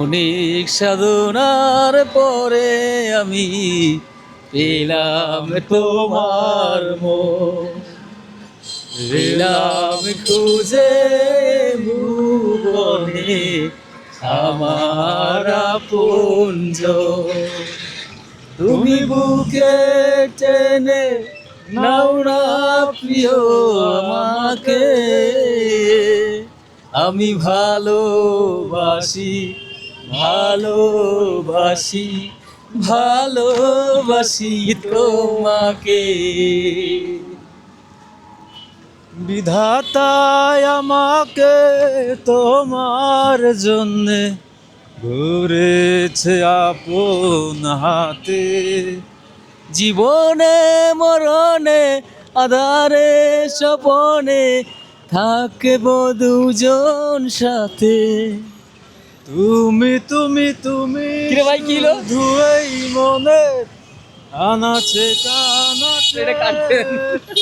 অনেক সাধনার পরে আমি পেলাম তোমার পেলাম খুঁজে ভুবনে আমার পুঞ্জ তুমি বুকে টেনে নাও না প্রিয় আমাকে। আমি ভালোবাসি ভালোবাসি ভালোবাসি তোমাকে। বিধাতায় আমাকে তোমার জন্যে ঘুরেছে আপন হাতে। জীবনে, মরণে, আধারে, স্বপনে থাকব দুজন সাথে। তুমি তুমি তুমি কিরে ভাই, কি হলো? ধুই মনে আনাছে কানাচে এটা কাটবেন।